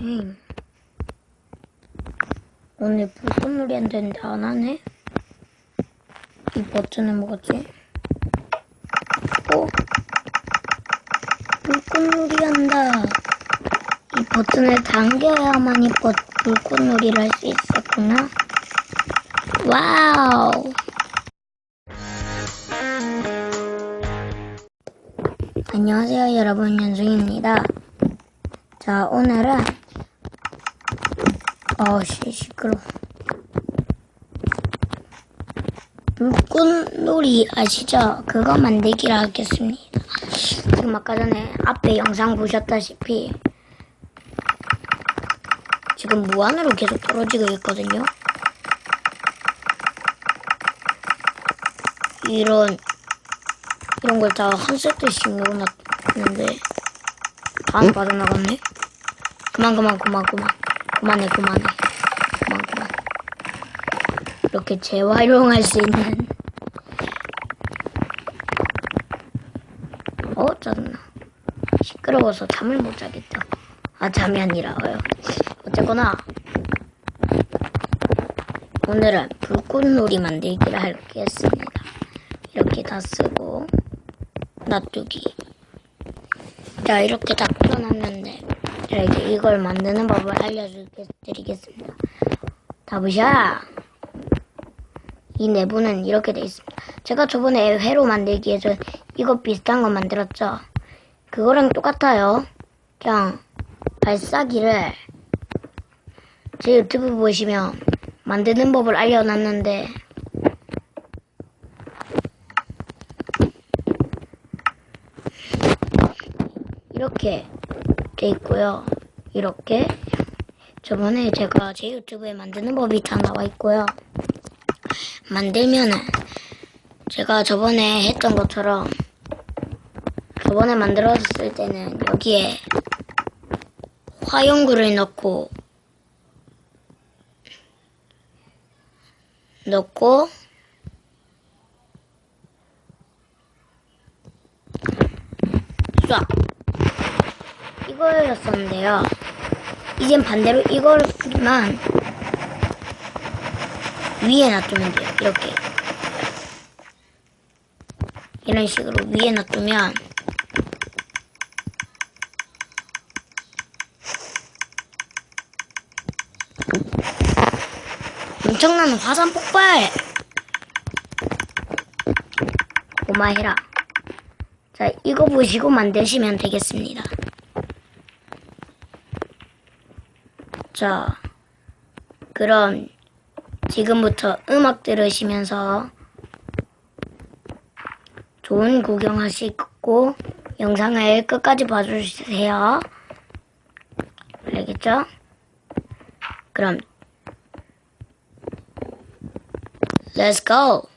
음. 오늘 불꽃놀이 한다는데 안 하네? 이 버튼은 뭐지? 어? 불꽃놀이 한다. 이 버튼을 당겨야만 이 버, 불꽃놀이를 할 수 있었구나. 와우. 안녕하세요 여러분 연승입니다. 자 오늘은 어씨 시끄러. 불꽃놀이 아시죠? 그거 만들기를 하겠습니다. 지금 아까 전에 앞에 영상 보셨다시피 지금 무한으로 계속 떨어지고 있거든요. 이런 이런 걸 다 한 세트씩 넣어놨는데 다 빠져나갔네. 그만 그만 그만 그만 그만해 그만해. 그만 그만. 이렇게 재활용할 수 있는. 어 짜증나. 시끄러워서 잠을 못 자겠다. 아 잠이 아니라요. 어쨌거나 오늘은 불꽃놀이 만들기를 하겠습니다. 이렇게 다 쓰고 놔두기. 자 이렇게 다 풀어놨는데 자 이제 이걸 만드는 법을 알려드리겠습니다. 다보샤 이 내부는 이렇게 돼 있습니다. 제가 저번에 회로 만들기에서 이거 비슷한 거 만들었죠? 그거랑 똑같아요. 그냥 발사기를 제 유튜브 보시면 만드는 법을 알려놨는데 이렇게 돼 있고요. 이렇게 저번에 제가 제 유튜브에 만드는 법이 다 나와 있고요. 만들면은 제가 저번에 했던 것처럼 저번에 만들었을 때는 여기에 화용구를 넣고 넣고 이거였었는데요. 이젠 반대로 이걸만 위에 놔두면 돼요. 이렇게 이런 식으로 위에 놔두면 엄청난 화산 폭발! 고마해라. 자, 이거 보시고 만드시면 되겠습니다. 자, 그럼 지금부터 음악 들으시면서 좋은 구경하시고 영상을 끝까지 봐주세요. 알겠죠? 그럼 Let's go!